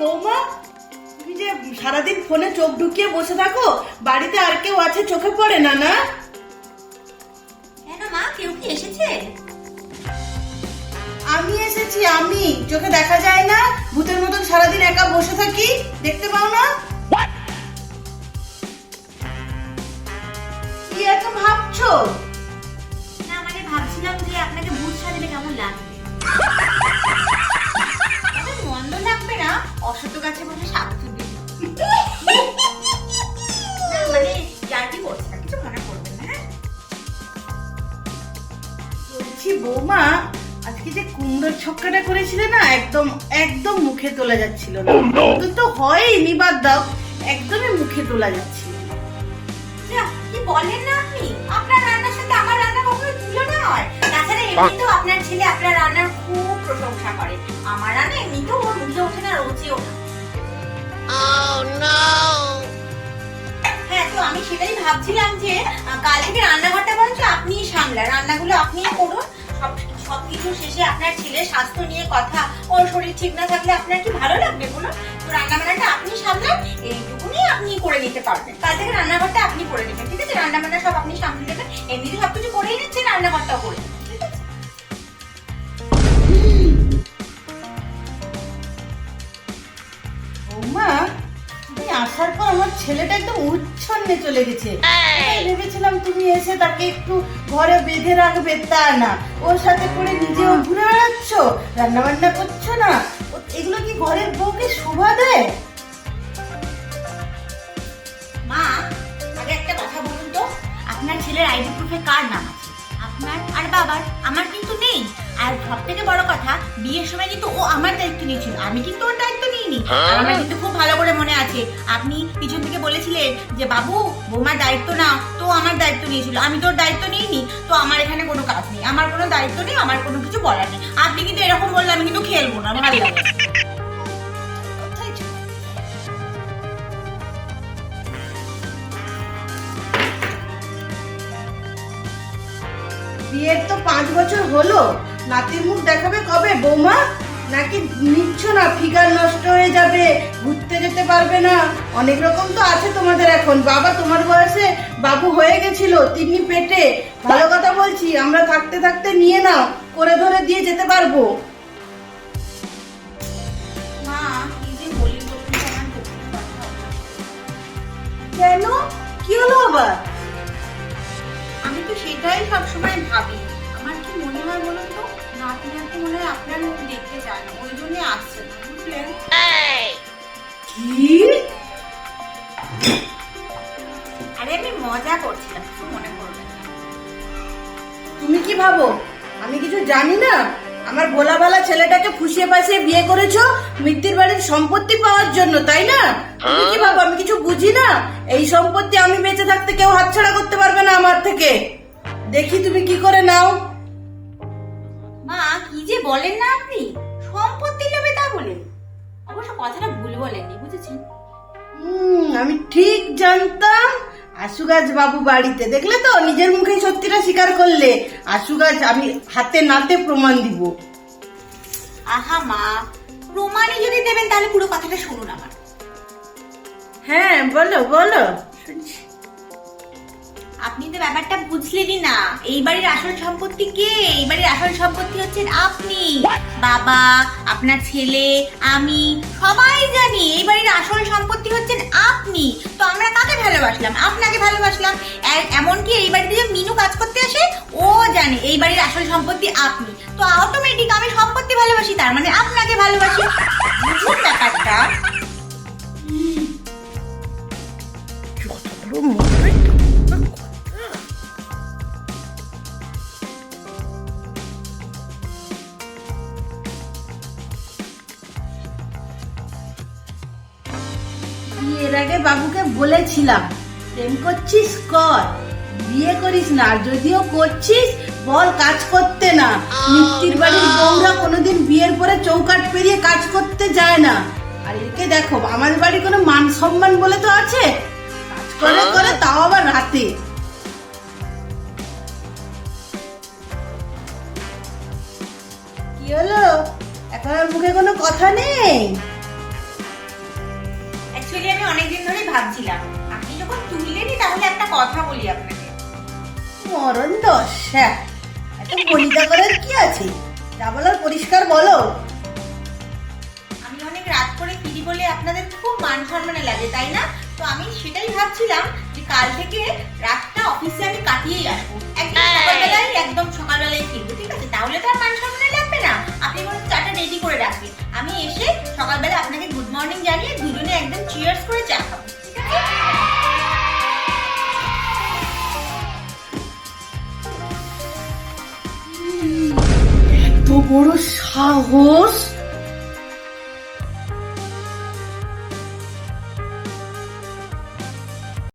বৌমা তুমি যে সারাদিন ফোনে চোখ ঢুকিয়ে বসে থাকো বাড়িতে আর কেউ আছে চোখে পড়ে না না? কেন মা? কেউ কি এসেছে? আমি এসেছি আমি। চোখে দেখা যায় না। ভূতের মতন সারাদিন একা বসে থাকি দেখতে পাও না? কি এত ভাবছ? না গাছে বসে তুলবে না মানে করছে না কিছু মনে করবেন না হ্যাঁ? বলছি বৌমা আজকে যে কুমড়োর ছক্কাটা করেছিলে না একদম একদম মুখে তোলা যাচ্ছিল না। তো তো হয়নি বাদ দাও একদমই মুখে তোলা যাচ্ছিল না। কি বলেন না আপনি? আপনার রান্নার সাথে আমার রান্না কখনো তুলনা হয়? এমনিতেও আপনার ছেলে আপনার রান্নার খুব প্রশংসা করে। আমার রান্না এমনিতেও ওর মুখে ওঠে না রোজেও না। হ্যাঁ তো আমি সেটাই ভাবছিলাম যে কাল থেকে রান্নাঘরটা বরঞ্চ আপনিই সামলান। রান্নাগুলো আপনিই করুন। সব সবকিছু শেষে আপনার ছেলের স্বাস্থ্য নিয়ে কথা। ওর শরীর ঠিক না থাকলে আপনার কি ভালো লাগবে বলুন? তো রান্না বান্নাটা আপনি সামলান এইটুকুনি আপনি করে নিতে পারবেন। কাল থেকে রান্নাঘরটা আপনি করে নেবেন ঠিক আছে? রান্না বান্না সব আপনি সামলে নেবেন। এমনিতে সবকিছু করেই নিচ্ছেন রান্নাঘরটাও করে পর আমার ছেলেটা একদম উচ্ছন্নে চলে গেছে। ভেবেছিলাম তুমি এসে তাকে একটু ঘরে বেঁধে রাখবে, তা না। ওর সাথে করে নিজেও ঘুরে বেড়াচ্ছ রান্না বান্না করছ না এগুলো কি ঘরের বউকে শোভা দেয়? মা, আগে একটা কথা বলুন তো। আপনার ছেলের আইডি প্রুফে কার নাম আছে? আপনার আর বাবার, আমার কিন্তু নেই। আর সব থেকে বড় কথা, বিয়ের সময় কিন্তু ও আমার দায়িত্ব নিয়েছিল। আমি কিন্তু ওর আর আমার কিন্তু খুব ভালো করে মনে আছে। আপনি পিছন থেকে বলেছিলেন যে, বাবু, বৌমার দায়িত্ব না তো আমার দায়িত্ব নিয়েছিল। আমি তোর দায়িত্ব নিইনি, তো আমার এখানে কোনো কাজ নেই। আমার কোনো দায়িত্ব নেই, আমার কোনো কিছু বলার নেই। আপনি কিন্তু এরকম বললে আমি কিন্তু খেলব না ভালো লাগে? বিয়ের তো পাঁচ বছর হলো। নাতির মুখ দেখাবে কবে, বৌমা? নাকি নিচ্ছ না? ফিগার নষ্ট হয়ে যাবে, ঘুরতে যেতে পারবে না। অনেক রকম তো আছে তোমাদের এখন। বাবা, তোমার বয়সে বাবু হয়ে গেছিল, তিনি পেটে। ভালো কথা বলছি, আমরা থাকতে থাকতে নিয়ে নাও, করে ধরে দিয়ে যেতে পারব। আপনার মুখ দেখতে চায় না ওই জন্য আসছে না বুঝলেন? কি? আরে আমি মজা করছিলাম কিছু মনে করবেন না। তুমি কি ভাবো? আমি কিছু জানি না? আমার ভোলা ভালা ছেলেটাকে ফুসিয়ে পাশিয়ে বিয়ে করেছ মিত্তির বাড়ির সম্পত্তি পাওয়ার জন্য তাই না? তুমি কি ভাবো? আমি কিছু বুঝি না? এই সম্পত্তি আমি বেঁচে থাকতে কেউ হাতছাড়া করতে পারবে না আমার থেকে। দেখি তুমি কি করে নাও। মা কি যে বলেন না আপনি? সম্পত্তি নেবে তা বলেন অবশ্য কথাটা ভুল বলেননি বুঝেছেন? হুম আমি ঠিক জানতাম। আশুগাছ বাবু বাড়িতে দেখলে তো? নিজের মুখে সত্যিটা স্বীকার করলে। আশুগাছ আমি হাতে নাতে প্রমাণ দিব। আহা মা প্রমাণে যদি দেবেন তাহলে পুরো কথাটা শুনুন আমার। হ্যাঁ বলো বলো। শুনছি। আপনি তো ব্যাপারটা বুঝলেনই না। এই বাড়ির আসল সম্পত্তি কে? এই বাড়ির আসল সম্পত্তি হচ্ছেন আপনি। বাবা আপনার ছেলে আমি সবাই জানি এই বাড়ির আসল সম্পত্তি হচ্ছেন আপনি। তো আমরা কাকে ভালোবাসলাম? আপনাকে ভালোবাসলাম। এমনকি এই বাড়িতে যে মিনু কাজ করতে আসে ও জানে এই বাড়ির আসল সম্পত্তি আপনি। তো অটোমেটিক আমি সম্পত্তি ভালোবাসি তার মানে আপনাকে ভালোবাসি। বুঝুন ব্যাপারটা? বিয়ের আগে বাবুকে বলেছিলাম প্রেম করছিস কর বিয়ে করিস না আর যদিও করছিস বল কাজ করতে না। মিত্তির বাড়ির বউরা কোনোদিন বিয়ের পরে চৌকাট পেরিয়ে কাজ করতে যায় না। আর একে দেখো আমার বাড়ি কোনো মান সম্মান বলে তো আছে? কাজ করে করে তাও আবার রাতে। কি হলো? এখন আর মুখে কোনো কথা নেই? আমি অনেকদিন ধরেই ভাবছিলাম আপনি যখন তুললেনি তাহলে একটা কথা বলি আপনাকে। মরণ দশা এত বনিতা করার কি আছে? যা বলার পরিষ্কার বলো। আমি অনেক রাত করে ফিরি বলে আপনাদের খুব মান সম্মানে লাগে তাই না? তো আমি সেটাই ভাবছিলাম যে কাল থেকে রাতটা অফিসে আমি কাটিয়েই আসব। একদম সকালবেলায় একদম সকালবেলায় ফিরবো ঠিক আছে? তাহলে তো আর মান সম্মানে লাগবে এত বড় সাহস